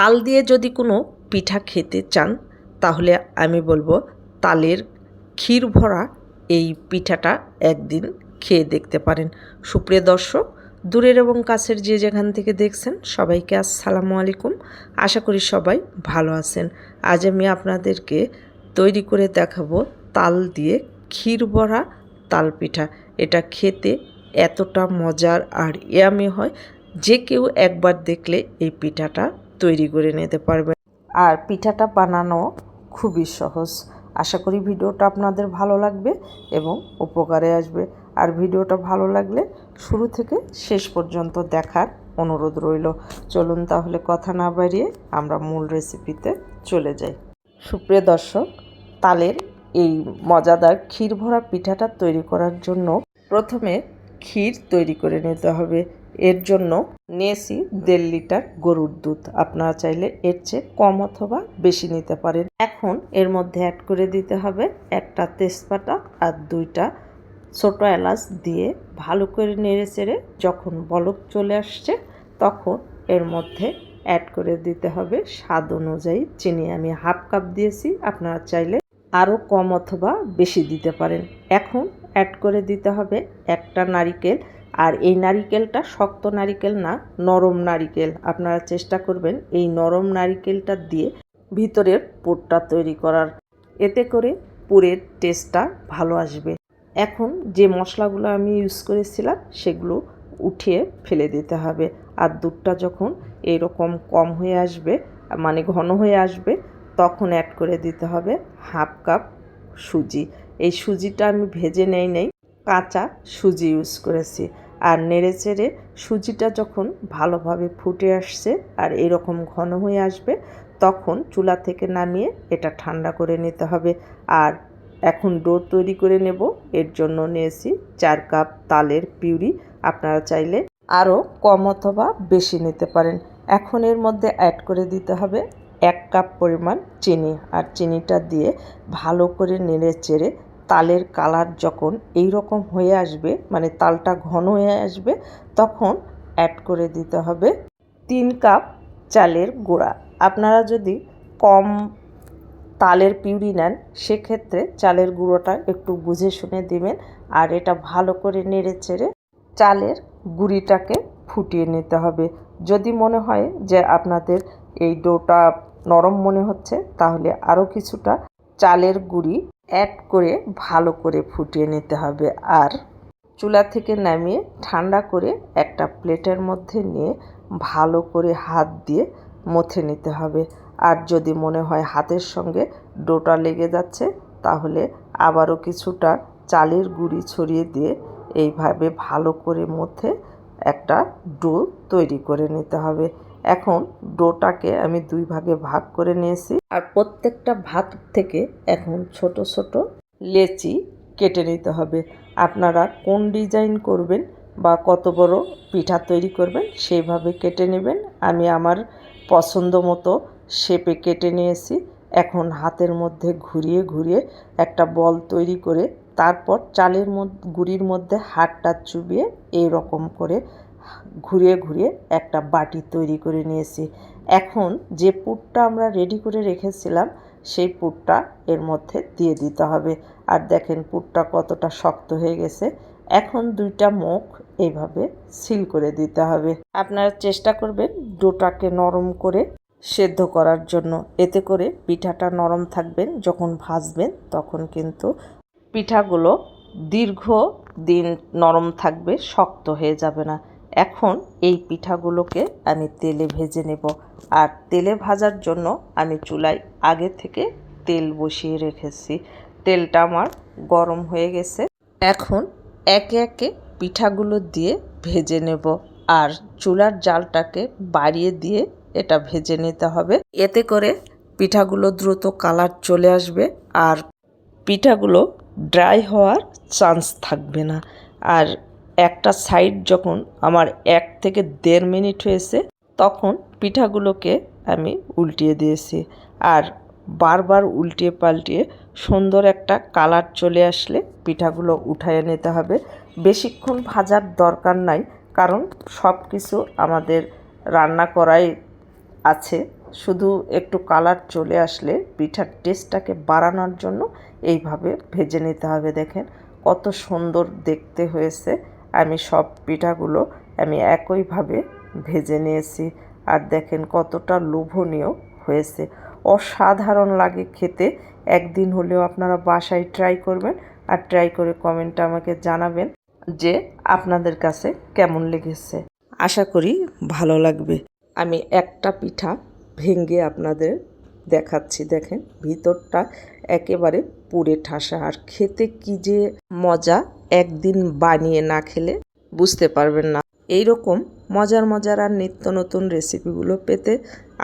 তাল দিয়ে যদি কোনো পিঠা খেতে চান, তাহলে আমি বলব তালের ক্ষীর ভরা এই পিঠাটা একদিন খেয়ে দেখতে পারেন। সুপ্রিয় দর্শক, দূরের এবং কাছের যে যেখান থেকে দেখছেন, সবাইকে আসসালামু আলাইকুম। আশা করি সবাই ভালো আছেন। আজ আমি আপনাদেরকে তৈরি করে দেখাবো তাল দিয়ে ক্ষীর ভরা তাল পিঠা। এটা খেতে এতটা মজার আর ইয়ামি হয়। যে কেউ একবার দেখলে এই পিঠাটা তৈরি করে নিতে পারবেন। আর পিঠাটা বানানো খুবই সহজ। আশা করি ভিডিওটা আপনাদের ভালো লাগবে এবং উপকারে আসবে। আর ভিডিওটা ভালো লাগলে শুরু থেকে শেষ পর্যন্ত দেখার অনুরোধ রইল। চলুন তাহলে কথা না বাড়িয়ে আমরা মূল রেসিপিতে চলে যাই। সুপ্রিয় দর্শক, তালের এই মজাদার ক্ষীর ভরা পিঠাটা তৈরি করার জন্য প্রথমে ক্ষীর তৈরি করে নিতে হবে। এর জন্য নিয়েছি দেড় লিটার গরুর দুধ। আপনারা চাইলে এর চেয়ে কম অথবা বেশি নিতে পারেন। এখন এর মধ্যে অ্যাড করে দিতে হবে একটা তেজপাতা আর দুইটা ছোটো এলাচ দিয়ে ভালো করে নেড়ে চেড়ে যখন বলক চলে আসছে তখন এর মধ্যে অ্যাড করে দিতে হবে স্বাদ অনুযায়ী চিনি। আমি হাফ কাপ দিয়েছি, আপনারা চাইলে আরও কম অথবা বেশি দিতে পারেন। এখন অ্যাড করে দিতে হবে একটা নারিকেল আর এই নারিকেলটা শক্ত নারিকেল না, নরম নারিকেল। আপনারা চেষ্টা করবেন এই নরম নারিকেলটা দিয়ে ভিতরের পুরটা তৈরি করার। এতে করে পুরের টেস্টটা ভালো আসবে। এখন যে মশলাগুলো আমি ইউজ করেছিলাম, সেগুলো উঠিয়ে ফেলে দিতে হবে। আর দুধটা যখন এরকম কম হয়ে আসবে মানে ঘন হয়ে আসবে, তখন অ্যাড করে দিতে হবে হাফ কাপ সুজি। এই সুজিটা আমি ভেজে নেই নেই, কাঁচা সুজি ইউজ করেছি। আর নেড়ে চেড়ে সুজিটা যখন ভালোভাবে ফুটে আসছে আর এরকম ঘন হয়ে আসবে, তখন চুলা থেকে নামিয়ে এটা ঠান্ডা করে নিতে হবে। আর এখন ডো তৈরি করে নেব। এর জন্য নিয়েছি চার কাপ তালের পিউরি। আপনারা চাইলে আরও কম অথবা বেশি নিতে পারেন। এখন এর মধ্যে অ্যাড করে দিতে হবে এক কাপ পরিমাণ চিনি। আর চিনিটা দিয়ে ভালো করে নেড়ে চেড়ে তালের কালার যখন এই রকম হয়ে আসবে মানে তালটা ঘন হয়ে আসবে, তখন অ্যাড করে দিতে হবে তিন কাপ চালের গুঁড়া। আপনারা যদি কম তালের পিউরি নেন, সেক্ষেত্রে চালের গুঁড়োটা একটু বুঝে শুনে দিবেন আর এটা ভালো করে নেড়ে চেড়ে চালের গুঁড়িটাকে ফুটিয়ে নিতে হবে। যদি মনে হয় যে আপনাদের এই ডোটা নরম মনে হচ্ছে, তাহলে আরও কিছুটা চালের গুঁড়ি অ্যাড করে ভালো করে ফুটিয়ে নিতে হবে আর চুলা থেকে নামিয়ে ঠান্ডা করে একটা প্লেটের মধ্যে নিয়ে ভালো করে হাত দিয়ে মথে নিতে হবে। আর যদি মনে হয় হাতের সঙ্গে ডোটা লেগে যাচ্ছে, তাহলে আবারও কিছুটা চালের গুঁড়ি ছড়িয়ে দিয়ে এইভাবে ভালো করে মথে একটা ডো তৈরি করে নিতে হবে। এখন ডোটাকে আমি দুই ভাগে ভাগ করে নিয়েছি। আর প্রত্যেকটা ভাত থেকে এখন ছোট ছোট লেচি কেটে নিতে হবে। আপনারা কোন ডিজাইন করবেন বা কত বড় পিঠা তৈরি করবেন সেইভাবে কেটে নেবেন। আমি আমার পছন্দ মতো শেপে কেটে নিয়েছি। এখন হাতের মধ্যে ঘুরিয়ে ঘুরিয়ে একটা বল তৈরি করে তারপর চালের মধ্যে, গুড়ির মধ্যে হাতটা চুবিয়ে এই রকম করে ঘুরিয়ে ঘুরিয়ে একটা বাটি তৈরি করে নিয়েছি। এখন যে পুরটা আমরা রেডি করে রেখেছিলাম, সেই পুরটা এর মধ্যে দিয়ে দিতে হবে। আর দেখেন পুরটা কতটা শক্ত হয়ে গেছে। এখন দুইটা মুখ এইভাবে সিল করে দিতে হবে। আপনারা চেষ্টা করবেন ডোটাকে নরম করে সেদ্ধ করার জন্য। এতে করে পিঠাটা নরম থাকবেন যখন ভাজবেন তখন কিন্তু পিঠাগুলো দীর্ঘ দিন নরম থাকবে, শক্ত হয়ে যাবে না। এখন এই পিঠাগুলোকে আমি তেলে ভেজে নেব। আর তেলে ভাজার জন্য আমি চুলায় আগে থেকে তেল বসিয়ে রেখেছি। তেলটা আমার গরম হয়ে গেছে। এখন একে একে পিঠাগুলো দিয়ে ভেজে নেব। আর চুলার জালটাকে বাড়িয়ে দিয়ে এটা ভেজে নিতে হবে। এতে করে পিঠাগুলো দ্রুত কালার চলে আসবে আর পিঠাগুলো ড্রাই হওয়ার চান্স থাকবে না। আর একটা সাইড যখন আমার এক থেকে দেড় মিনিট হয়েছে, তখন পিঠাগুলোকে আমি উল্টিয়ে দিয়েছি। আর বারবার উল্টিয়ে পাল্টিয়ে সুন্দর একটা কালার চলে আসলে পিঠাগুলো উঠায় নিতে হবে। বেশিক্ষণ ভাজার দরকার নাই, কারণ সব কিছু আমাদের রান্না করাই আছে। শুধু একটু কালার চলে আসলে পিঠার টেস্টটাকে বাড়ানোর জন্য এইভাবে ভেজে নিতে হবে। দেখেন কত সুন্দর দেখতে হয়েছে। আমি সব পিঠাগুলো আমি একইভাবে ভেজে নিয়েছি। আর দেখেন কতটা লোভনীয় হয়েছে। অসাধারণ লাগে খেতে। একদিন হলেও আপনারা বাসায় ট্রাই করবেন আর ট্রাই করে কমেন্টে আমাকে জানাবেন যে আপনাদের কাছে কেমন লেগেছে। আশা করি ভালো লাগবে। আমি একটা পিঠা ভেঙে আপনাদের দেখাচ্ছি। দেখেন ভিতরটা একেবারে পুড়ে ঠাসা। আর খেতে কি যে মজা একদিন বানিয়ে না খেলে বুঝতে পারবেন না। এই রকম মজার মজার আর নিত্য নতুন রেসিপিগুলো পেতে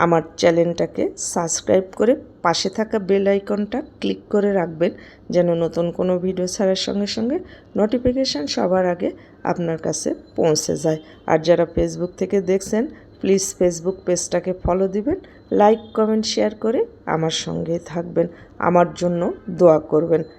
আমার চ্যানেলটাকে সাবস্ক্রাইব করে পাশে থাকা বেল আইকনটা ক্লিক করে রাখবেন, যেন নতুন কোনো ভিডিও ছাড়ার সঙ্গে সঙ্গে নোটিফিকেশান সবার আগে আপনার কাছে পৌঁছে যায়। আর যারা ফেসবুক থেকে দেখছেন প্লিজ ফেসবুক পেজটাকে ফলো দিবেন লাইক কমেন্ট শেয়ার করে আমার সঙ্গে থাকবেন। আমার জন্য দোয়া করবেন।